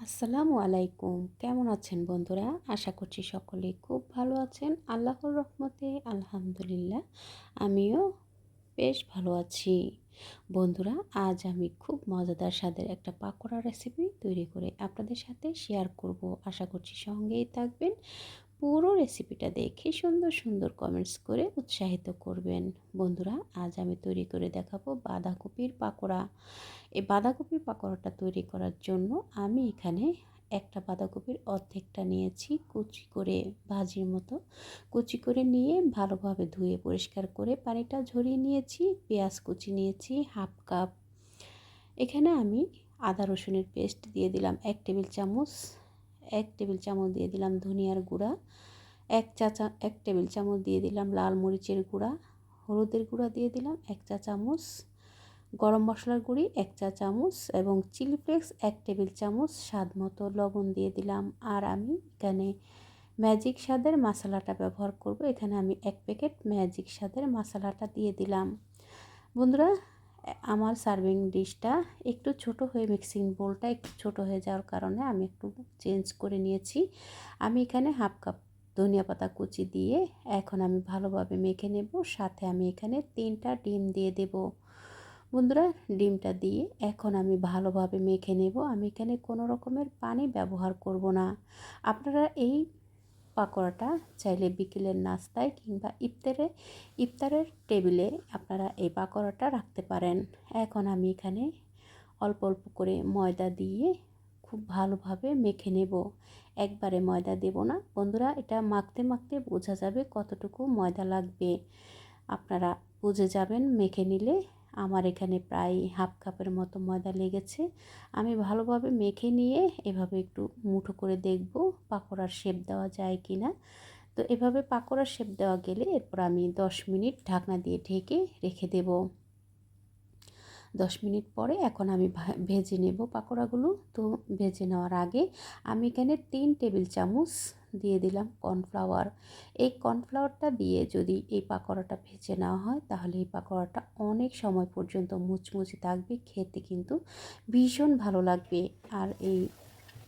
আসসালামু আলাইকুম। কেমন আছেন বন্ধুরা? আশা করছি সকলে খুব ভালো আছেন। আল্লাহর রহমতে আলহামদুলিল্লাহ, আমিও বেশ ভালো আছি। বন্ধুরা, আজ আমি খুব মজাদার স্বাদের একটা পাকোড়া রেসিপি তৈরি করে আপনাদের সাথে শেয়ার করব। আশা করছি সঙ্গেই থাকবেন। পুরো রেসিপিটা দেখে সুন্দর সুন্দর কমেন্টস করে উৎসাহিত করবেন। বন্ধুরা, আজ আমি তৈরি করে দেখাবো বাঁধাকপির পাকোড়া। এই বাঁধাকপির পাকোড়াটা তৈরি করার জন্য আমি এখানে একটা বাঁধাকপির অর্ধেকটা নিয়েছি কুচি করে ভাজির মতো। কুচি করে নিয়ে ভালোভাবে ধুয়ে পরিষ্কার করে পানিটা ঝরিয়ে নিয়েছি, পেঁয়াজ কুচি নিয়েছি, হাফ কাপ। এখানে আমি আদা রসুনের পেস্ট দিয়ে দিলাম এক টেবিল চামচ, এক টেবিল চামচ দিয়ে দিলাম ধনিয়ার গুঁড়া, এক চা চা, এক টেবিল চামচ দিয়ে দিলাম লাল মরিচের গুঁড়া, হলুদের গুঁড়া দিয়ে দিলাম এক চা চামচ গরম মশলার গুঁড়ি, এক চা চামচ এবং চিলি ফ্লেক্স, এক টেবিল চামচ স্বাদ মতো লবণ দিয়ে দিলাম। আর আমি এখানে ম্যাজিক স্বাদের মশলাটা ব্যবহার করব। এখানে আমি এক প্যাকেট ম্যাজিক স্বাদের মশলাটা দিয়ে দিলাম। বন্ধুরা, আমার সার্ভিং ডিশটা একটু ছোট হয়ে মিক্সিং বোলটা একটু ছোট হয়ে যাওয়ার কারণে আমি একটু চেঞ্জ করে নিয়েছি। আমি এখানে হাফ কাপ ধনিয়া পাতা কুচি দিয়ে এখন আমি ভালোভাবে মেখে নেব। সাথে আমি এখানে তিনটা ডিম দিয়ে দেব। বন্ধুরা, ডিমটা দিয়ে এখন আমি ভালোভাবে মেখে নেব। আমি এখানে কোনো রকমের পানি ব্যবহার করব না। আপনারা এই পাকোড়াটা চাইলে বিকেলের নাস্তায় কিংবা ইফতারে, ইফতারের টেবিলে আপনারা এই পাকোড়াটা রাখতে পারেন। এখন আমি এখানে অল্প অল্প করে ময়দা দিয়ে খুব ভালোভাবে মেখে নেব। একবারে ময়দা দেব না। বন্ধুরা, এটা মাখতে মাখতে বোঝা যাবে কতটুকু ময়দা লাগবে। আপনারা বুঝে যাবেন মেখে নিলে আমার এখানে প্রায় হাফ কাপের মতো ময়দা লেগেছে। আমি ভালোভাবে মেখে নিয়ে এভাবে একটু মুঠো করে দেখব পাকোড়ার শেপ দেওয়া যায় কি না তো এভাবে পাকোড়ার শেপ দেওয়া গেলে এরপর আমি দশ মিনিট ঢাকনা দিয়ে ঢেকে রেখে দেব। দশ মিনিট পরে এখন আমি ভেজে নেব পাকোড়াগুলো। তো ভেজে নেওয়ার আগে আমি এখানে তিন টেবিল চামচ দিয়ে দিলাম কর্নফ্লাওয়ার। এই কর্নফ্লাওয়ারটা দিয়ে যদি এই পাকোড়াটা ভেজে নেওয়া হয়, তাহলে এই পাকোড়াটা অনেক সময় পর্যন্ত মুচমুচে থাকবে, খেতে কিন্তু ভীষণ ভালো লাগবে। আর এই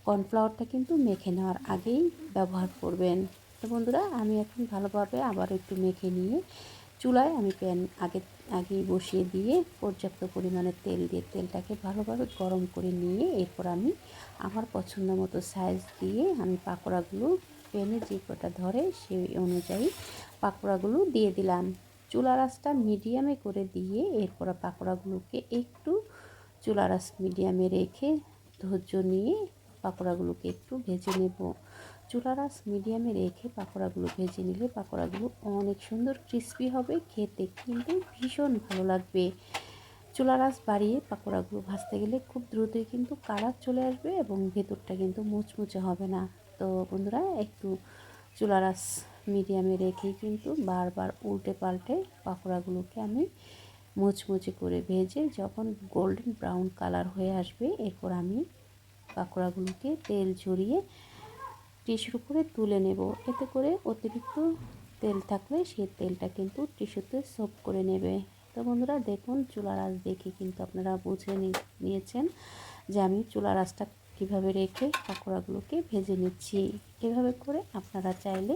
কর্নফ্লাওয়ারটা কিন্তু মেখে নেওয়ার আগেই ব্যবহার করবেন। তো বন্ধুরা, আমি এখন ভালোভাবে আবার একটু মেখে নিয়ে চুলায় আমি প্যান আগে আগে বসিয়ে দিয়ে পর্যাপ্ত পরিমাণে তেল দিয়ে তেলটাকে ভালোভাবে গরম করে নিয়ে এরপর আমি আমার পছন্দ মতো সাইজ দিয়ে আমি পাকোড়াগুলো প্যানে যে কটা ধরে সেই অনুযায়ী পাকোড়াগুলো দিয়ে দিলাম। চুলা রাসটা মিডিয়ামে করে দিয়ে এরপর পাকোড়াগুলোকে একটু চুলা রাস মিডিয়ামে রেখে ধৈর্য নিয়ে পাকোড়াগুলোকে একটু ভেজে নেব। চুলা রাস মিডিয়ামে রেখে পাকোড়াগুলো ভেজে নিলে পাকোড়াগুলো অনেক সুন্দর ক্রিস্পি হবে, খেতে কিন্তু ভীষণ ভালো লাগবে। চুলা রাস বাড়িয়ে পাকোড়াগুলো ভাজতে গেলে খুব দ্রুতই কিন্তু কালার চলে আসবে এবং ভেতরটা কিন্তু মুচমুচে হবে না। তো বন্ধুরা, একটু চুলা রাস মিডিয়ামে রেখেই কিন্তু বারবার উল্টে পাল্টে পাকোড়াগুলোকে আমি মুচমুচে করে ভেজে যখন গোল্ডেন ব্রাউন কালার হয়ে আসবে, এরপর আমি পাকোড়াগুলোকে তেল ঝরিয়ে টিস্যুর উপরে তুলে নেব। এতে করে অতিরিক্ত তেল থাকলে সেই তেলটা কিন্তু টিস্যুতে সোপ করে নেবে। তো বন্ধুরা, দেখুন চুলা রাস দেখে কিন্তু আপনারা বুঝে নিয়েছেন যে আমি চুলা রাসটা কীভাবে রেখে পাকোড়াগুলোকে ভেজে নিচ্ছি? এভাবে করে আপনারা চাইলে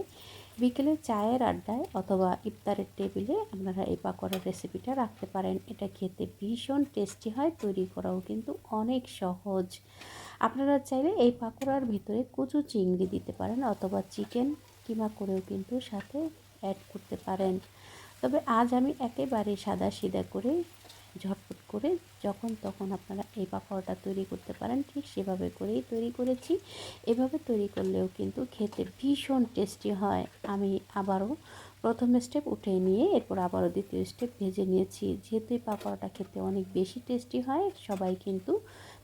বিকেলে চায়ের আড্ডায় অথবা ইফতারের টেবিলে আপনারা এই পাকোড়ার রেসিপিটা রাখতে পারেন। এটা খেতে ভীষণ টেস্টি হয়, তৈরি করাও কিন্তু অনেক সহজ। আপনারা চাইলে এই পাকোড়ার ভিতরে কচু চিংড়ি দিতে পারেন অথবা চিকেন কিমা করেও কিন্তু সাথে অ্যাড করতে পারেন। তবে আজ আমি একেবারে সাদা সিদা করে ঝটপট করে যখন তখন আপনারা এই পাকোড়াটা তৈরি করতে পারেন, ঠিক সেভাবে করেই তৈরি করেছি। এভাবে তৈরি করলেও কিন্তু খেতে ভীষণ টেস্টি হয়। আমি আবারও প্রথম স্টেপ উঠে নিয়ে এরপর আবারও দ্বিতীয় স্টেপ ভেজে নিয়েছি। যেহেতু এই পাকোড়াটা খেতে অনেক বেশি টেস্টি হয়, সবাই কিন্তু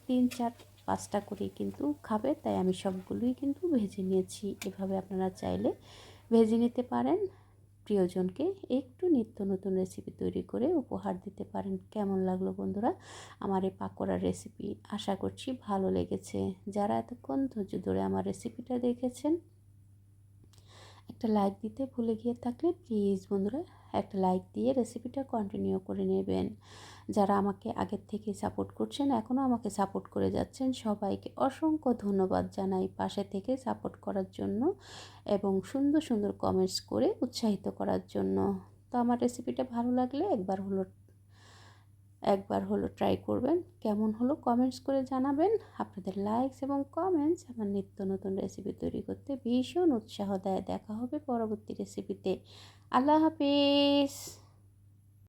তিন, চার, পাঁচটা করে কিন্তু খাবে, তাই আমি সবগুলোই কিন্তু ভেজে নিয়েছি। এভাবে আপনারা চাইলে ভেজে নিতে পারেন। প্রিয়জনকে একটু নিত্য নতুন রেসিপি তৈরি করে উপহার দিতে পারেন। কেমন লাগল বন্ধুরা? আমার এই পাকোড়ার রেসিপি আশা করছি ভালো লেগেছে। যারা এতক্ষণ ধৈর্য ধরে আমার রেসিপিটা দেখেছেন একটা লাইক দিতে ভুলে গিয়ে থাকলে প্লিজ বন্ধুরা একটা লাইক দিয়ে রেসিপিটা কন্টিনিউ করে নেবেন। যারা আমাকে আগের থেকে সাপোর্ট করছেন এখনও আমাকে সাপোর্ট করে যাচ্ছেন, সবাইকে অসংখ্য ধন্যবাদ জানাই পাশে থেকে সাপোর্ট করার জন্য এবং সুন্দর সুন্দর কমেন্টস করে উৎসাহিত করার জন্য। তো আমার রেসিপিটা ভালো লাগলে একবার হলো একবার হলো ট্রাই করবেন, কেমন হলো কমেন্টস করে জানাবেন। আপনাদের লাইকস এবং কমেন্টস আমার নিত্য নতুন রেসিপি তৈরি করতে ভীষণ উৎসাহ দেয়। দেখা হবে পরবর্তী রেসিপিতে আল্লাহ হাফিজ।